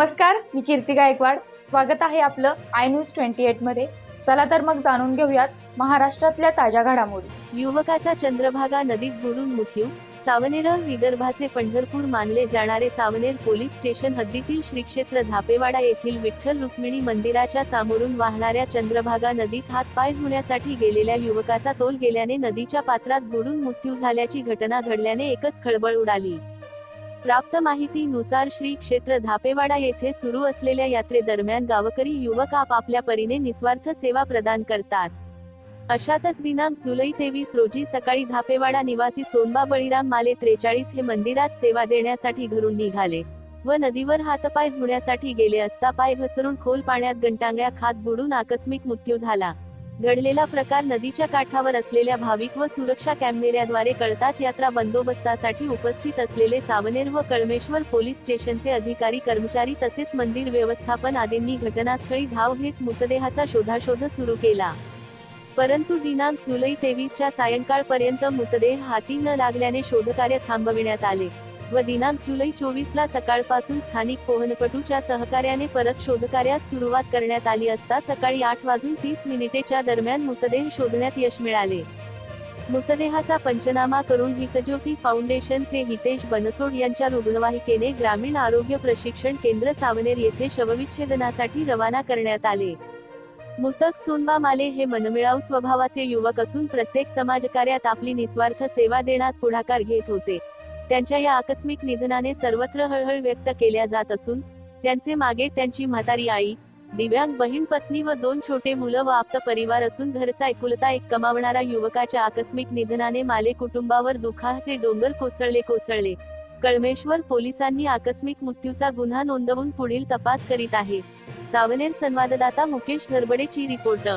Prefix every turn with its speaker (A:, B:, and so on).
A: नमस्कार मी कीर्ती गायकवाड. स्वागत आहे आपलं आय न्यूज ट्वेंटी एटमध्ये चला तर मग जाणून घेऊयात महाराष्ट्रातल्या ताज्या घडामोडी.
B: युवकाचा चंद्रभागा नदीत बुडून मृत्यू. सावनेर विदर्भाचे पंढरपूर मानले जाणारे सावनेर पोलीस स्टेशन हद्दीतील श्री क्षेत्र धापेवाडा येथील विठ्ठल रुक्मिणी मंदिराच्या सामोरून वाहणाऱ्या चंद्रभागा नदीत हात पाय धुण्यासाठी गेलेल्या युवकाचा तोल गेल्याने नदीच्या पात्रात बुडून मृत्यू झाल्याची घटना घडल्याने एकच खळबळ उडाली. प्राप्त माहितीनुसार श्री क्षेत्र धापेवाडा येथे सुरू असलेल्या यात्रेदरम्यान गावकरी युवक आपापल्या परीने निस्वार्थ सेवा प्रदान करतात. अशातच दिनांक जुलै तेवीस रोजी सकाळी धापेवाडा निवासी सोनबा बळीराम माले त्रेचाळीस हे मंदिरात सेवा देण्यासाठी घरून निघाले व नदीवर हातपाय धुण्यासाठी गेले असता पाय घसरून खोल पाण्यात गंटांगळ्या खात बुडून आकस्मिक मृत्यू झाला. घडलेला प्रकार नदीच्या काठावर असलेल्या भाविक व सुरक्षा कॅमेऱ्याद्वारे कळताच यात्रा बंदोबस्तासाठी उपस्थित असलेले सावनेर व कळमेश्वर पोलीस स्टेशनचे अधिकारी कर्मचारी तसेच मंदिर व्यवस्थापन आदींनी घटनास्थळी धाव घेत मृतदेहाचा शोधाशोध सुरू केला. परंतु दिनांक जुलै तेवीसच्या सायंकाळपर्यंत मृतदेह हाती न लागल्याने शोधकार्य थांबविण्यात आले. व दिनांक जुलै चोवीसला सकाळपासून स्थानिक पोहनपटूच्या सहकार्याने परत शोधकार्यास सुरुवात करण्यात आली असता सकाळी आठ वाजून तीस मिनिटेच्या दरम्यान मृतदेह शोधण्यात यश मिळाले. मृतदेहाचा पंचनामा करून हितज्योती फाउंडेशनचे हितेश बनसोड यांच्या रुग्णवाहिकेने ग्रामीण आरोग्य प्रशिक्षण केंद्र सावनेर येथे शवविच्छेदनासाठी रवाना करण्यात आले. मृतक सोनबा माले हे मनमिळाऊ स्वभावाचे युवक असून प्रत्येक समाजकार्यात आपली निस्वार्थ सेवा देण्यात पुढाकार घेत होते. त्यांच्या या आकस्मिक निधनाने सर्वत्र हळहळ व्यक्त केल्या जात असून त्यांचे मागे त्यांची म्हातारी आई दिव्यांग बहीण पत्नी व दोन छोटे मुलं व आप्त परिवार असून घरचा एकुलता एक कमावणारा युवकाच्या आकस्मिक निधनाने माले कुटुंबावर दुखाचे डोंगर कोसळले कोसळले. कळमेश्वर पोलिसांनी आकस्मिक मृत्यूचा गुन्हा नोंदवून पुढील तपास करीत आहे. सावनेर संवाददाता मुकेश झरबडेची रिपोर्ट.